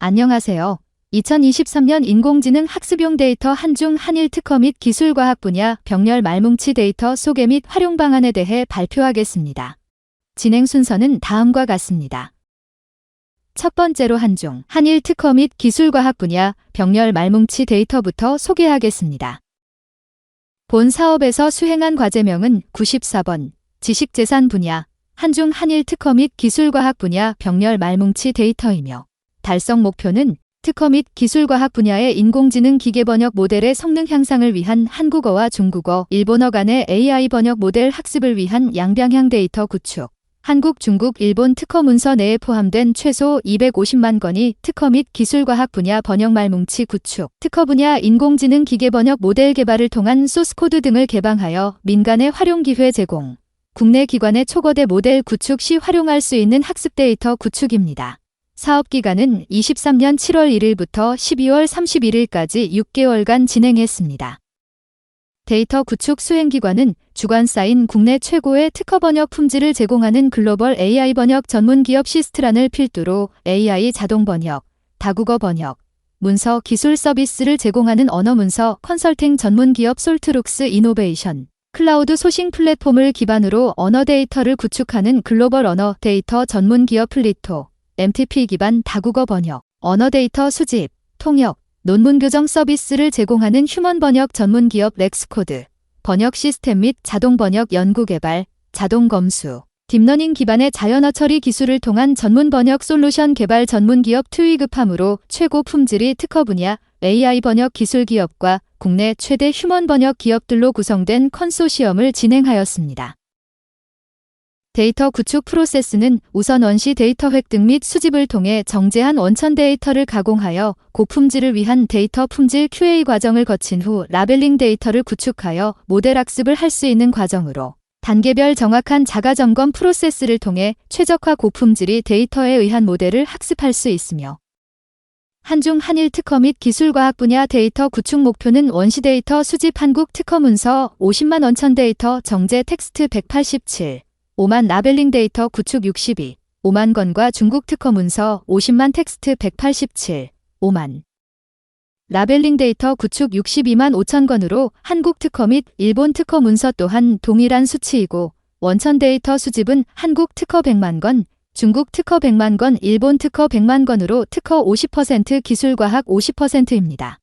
안녕하세요. 2023년 인공지능 학습용 데이터 한중 한일 특허 및 기술과학 분야 병렬 말뭉치 데이터 소개 및 활용 방안에 대해 발표하겠습니다. 진행 순서는 다음과 같습니다. 첫 번째로 한중 한일 특허 및 기술과학 분야 병렬 말뭉치 데이터부터 소개하겠습니다. 본 사업에서 수행한 과제명은 94번 지식재산 분야 한중 한일 특허 및 기술과학 분야 병렬 말뭉치 데이터이며 달성 목표는 특허 및 기술과학 분야의 인공지능 기계 번역 모델의 성능 향상을 위한 한국어와 중국어, 일본어 간의 AI 번역 모델 학습을 위한 양방향 데이터 구축, 한국, 중국, 일본 특허 문서 내에 포함된 최소 250만 건이 특허 및 기술과학 분야 번역 말뭉치 구축, 특허 분야 인공지능 기계 번역 모델 개발을 통한 소스코드 등을 개방하여 민간의 활용 기회 제공, 국내 기관의 초거대 모델 구축 시 활용할 수 있는 학습 데이터 구축입니다. 사업 기간은 23년 7월 1일부터 12월 31일까지 6개월간 진행했습니다. 데이터 구축 수행 기관은 주관사인 국내 최고의 특허 번역 품질을 제공하는 글로벌 AI 번역 전문 기업 시스트란을 필두로 AI 자동 번역, 다국어 번역, 문서 기술 서비스를 제공하는 언어 문서 컨설팅 전문 기업 솔트룩스 이노베이션, 클라우드 소싱 플랫폼을 기반으로 언어 데이터를 구축하는 글로벌 언어 데이터 전문 기업 플리토, MTP 기반 다국어 번역, 언어 데이터 수집, 통역, 논문 교정 서비스를 제공하는 휴먼 번역 전문 기업 렉스코드, 번역 시스템 및 자동 번역 연구 개발, 자동 검수, 딥러닝 기반의 자연어 처리 기술을 통한 전문 번역 솔루션 개발 전문 기업 트위급함으로 최고 품질이 특허 분야 AI 번역 기술 기업과 국내 최대 휴먼 번역 기업들로 구성된 컨소시엄을 진행하였습니다. 데이터 구축 프로세스는 우선 원시 데이터 획득 및 수집을 통해 정제한 원천 데이터를 가공하여 고품질을 위한 데이터 품질 QA 과정을 거친 후 라벨링 데이터를 구축하여 모델 학습을 할 수 있는 과정으로 단계별 정확한 자가 점검 프로세스를 통해 최적화 고품질이 데이터에 의한 모델을 학습할 수 있으며 한중 한일 특허 및 기술과학 분야 데이터 구축 목표는 원시 데이터 수집 한국 특허 문서 50만 원천 데이터 정제 텍스트 187 5만 라벨링 데이터 구축 62, 5만 건과 중국 특허 문서 50만 텍스트 187, 5만. 라벨링 데이터 구축 62만 5천 건으로 한국 특허 및 일본 특허 문서 또한 동일한 수치이고 원천 데이터 수집은 한국 특허 100만 건, 중국 특허 100만 건, 일본 특허 100만 건으로 특허 50% 기술과학 50%입니다.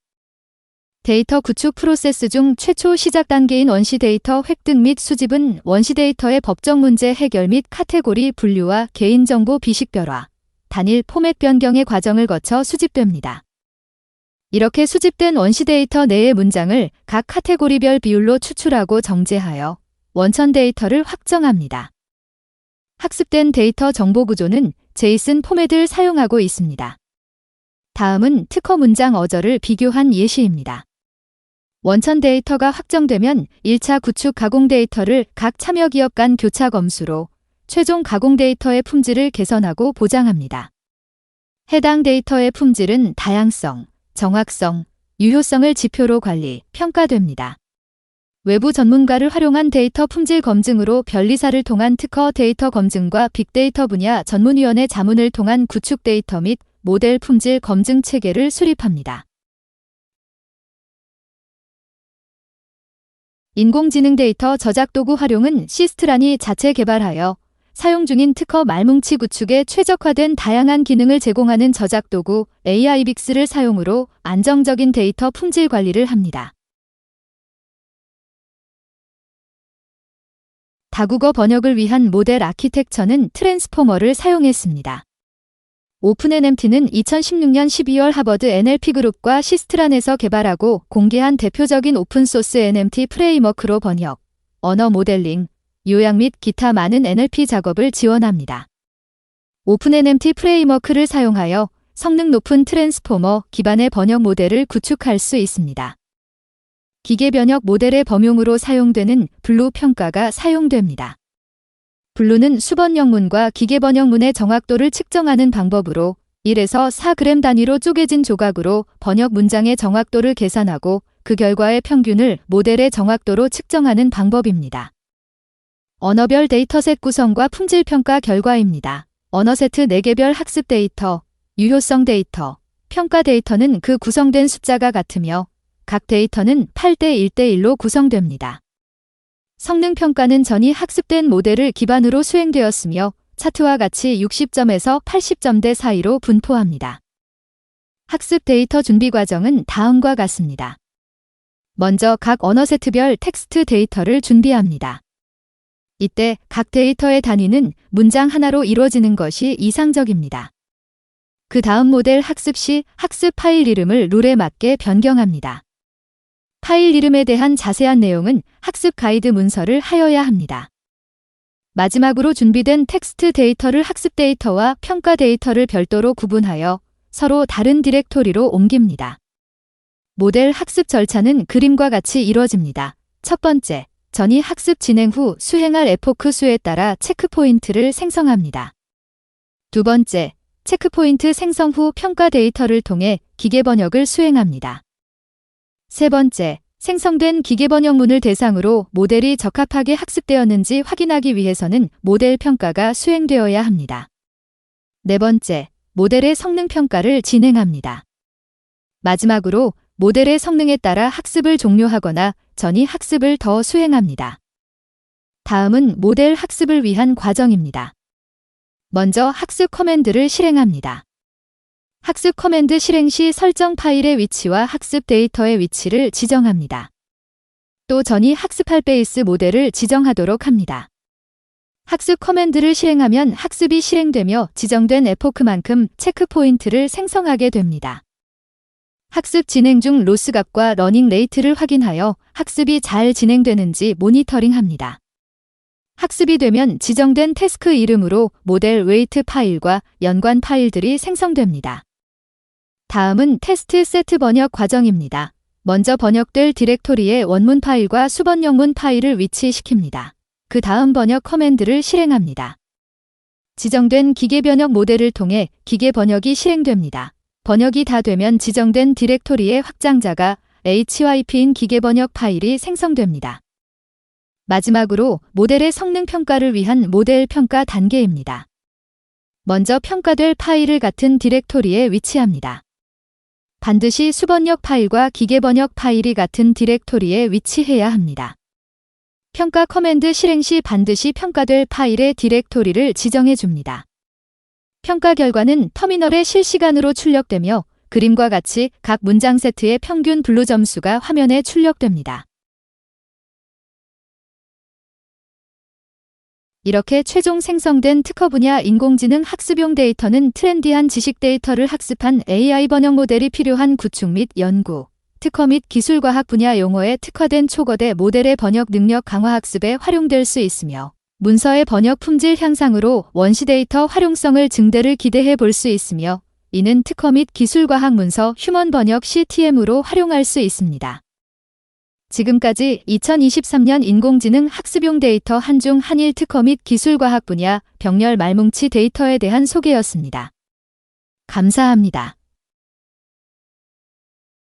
데이터 구축 프로세스 중 최초 시작 단계인 원시 데이터 획득 및 수집은 원시 데이터의 법적 문제 해결 및 카테고리 분류와 개인정보 비식별화, 단일 포맷 변경의 과정을 거쳐 수집됩니다. 이렇게 수집된 원시 데이터 내의 문장을 각 카테고리별 비율로 추출하고 정제하여 원천 데이터를 확정합니다. 학습된 데이터 정보 구조는 제이슨 포맷을 사용하고 있습니다. 다음은 특허 문장 어저를 비교한 예시입니다. 원천 데이터가 확정되면 1차 구축 가공 데이터를 각 참여 기업 간 교차 검수로 최종 가공 데이터의 품질을 개선하고 보장합니다. 해당 데이터의 품질은 다양성, 정확성, 유효성을 지표로 관리, 평가됩니다. 외부 전문가를 활용한 데이터 품질 검증으로 변리사를 통한 특허 데이터 검증과 빅데이터 분야 전문위원회 자문을 통한 구축 데이터 및 모델 품질 검증 체계를 수립합니다. 인공지능 데이터 저작 도구 활용은 시스트란이 자체 개발하여 사용 중인 특허 말뭉치 구축에 최적화된 다양한 기능을 제공하는 저작 도구 AI빅스를 사용으로 안정적인 데이터 품질 관리를 합니다. 다국어 번역을 위한 모델 아키텍처는 트랜스포머를 사용했습니다. 오픈NMT는 2016년 12월 하버드 NLP그룹과 시스트란에서 개발하고 공개한 대표적인 오픈소스 NMT 프레임워크로 번역, 언어 모델링, 요약 및 기타 많은 NLP 작업을 지원합니다. 오픈NMT 프레임워크를 사용하여 성능 높은 트랜스포머 기반의 번역 모델을 구축할 수 있습니다. 기계 변역 모델의 범용으로 사용되는 블루 평가가 사용됩니다. 블루는 수번 영문과 기계 번역문의 정확도를 측정하는 방법으로 1에서 4g 단위로 쪼개진 조각으로 번역 문장의 정확도를 계산하고 그 결과의 평균을 모델의 정확도로 측정하는 방법입니다. 언어별 데이터셋 구성과 품질 평가 결과입니다. 언어 세트 4개별 학습 데이터, 유효성 데이터, 평가 데이터는 그 구성된 숫자가 같으며 각 데이터는 8대 1대 1로 구성됩니다. 성능 평가는 전이 학습된 모델을 기반으로 수행되었으며 차트와 같이 60점에서 80점대 사이로 분포합니다. 학습 데이터 준비 과정은 다음과 같습니다. 먼저 각 언어 세트별 텍스트 데이터를 준비합니다. 이때 각 데이터의 단위는 문장 하나로 이루어지는 것이 이상적입니다. 그 다음 모델 학습 시 학습 파일 이름을 룰에 맞게 변경합니다. 파일 이름에 대한 자세한 내용은 학습 가이드 문서를 하여야 합니다. 마지막으로 준비된 텍스트 데이터를 학습 데이터와 평가 데이터를 별도로 구분하여 서로 다른 디렉토리로 옮깁니다. 모델 학습 절차는 그림과 같이 이루어집니다. 첫 번째, 전이 학습 진행 후 수행할 에포크 수에 따라 체크포인트를 생성합니다. 두 번째, 체크포인트 생성 후 평가 데이터를 통해 기계 번역을 수행합니다. 세 번째, 생성된 기계 번역문을 대상으로 모델이 적합하게 학습되었는지 확인하기 위해서는 모델 평가가 수행되어야 합니다. 네 번째, 모델의 성능 평가를 진행합니다. 마지막으로 모델의 성능에 따라 학습을 종료하거나 전이 학습을 더 수행합니다. 다음은 모델 학습을 위한 과정입니다. 먼저 학습 커맨드를 실행합니다. 학습 커맨드 실행 시 설정 파일의 위치와 학습 데이터의 위치를 지정합니다. 또 전이 학습할 베이스 모델을 지정하도록 합니다. 학습 커맨드를 실행하면 학습이 실행되며 지정된 에포크만큼 체크포인트를 생성하게 됩니다. 학습 진행 중 로스 값과 러닝 레이트를 확인하여 학습이 잘 진행되는지 모니터링합니다. 학습이 되면 지정된 태스크 이름으로 모델 웨이트 파일과 연관 파일들이 생성됩니다. 다음은 테스트 세트 번역 과정입니다. 먼저 번역될 디렉토리의 원문 파일과 수번역문 파일을 위치시킵니다. 그 다음 번역 커맨드를 실행합니다. 지정된 기계 번역 모델을 통해 기계 번역이 실행됩니다. 번역이 다 되면 지정된 디렉토리의 확장자가 HYP인 기계 번역 파일이 생성됩니다. 마지막으로 모델의 성능 평가를 위한 모델 평가 단계입니다. 먼저 평가될 파일을 같은 디렉토리에 위치합니다. 반드시 수번역 파일과 기계 번역 파일이 같은 디렉토리에 위치해야 합니다. 평가 커맨드 실행 시 반드시 평가될 파일의 디렉토리를 지정해 줍니다. 평가 결과는 터미널에 실시간으로 출력되며 그림과 같이 각 문장 세트의 평균 블루 점수가 화면에 출력됩니다. 이렇게 최종 생성된 특허 분야 인공지능 학습용 데이터는 트렌디한 지식 데이터를 학습한 AI 번역 모델이 필요한 구축 및 연구, 특허 및 기술과학 분야 용어에 특화된 초거대 모델의 번역 능력 강화 학습에 활용될 수 있으며 문서의 번역 품질 향상으로 원시 데이터 활용성을 증대를 기대해 볼 수 있으며 이는 특허 및 기술과학 문서 휴먼 번역 CTM으로 활용할 수 있습니다. 지금까지 2023년 인공지능 학습용 데이터 한중 한일 특허 및 기술과학 분야 병렬 말뭉치 데이터에 대한 소개였습니다. 감사합니다.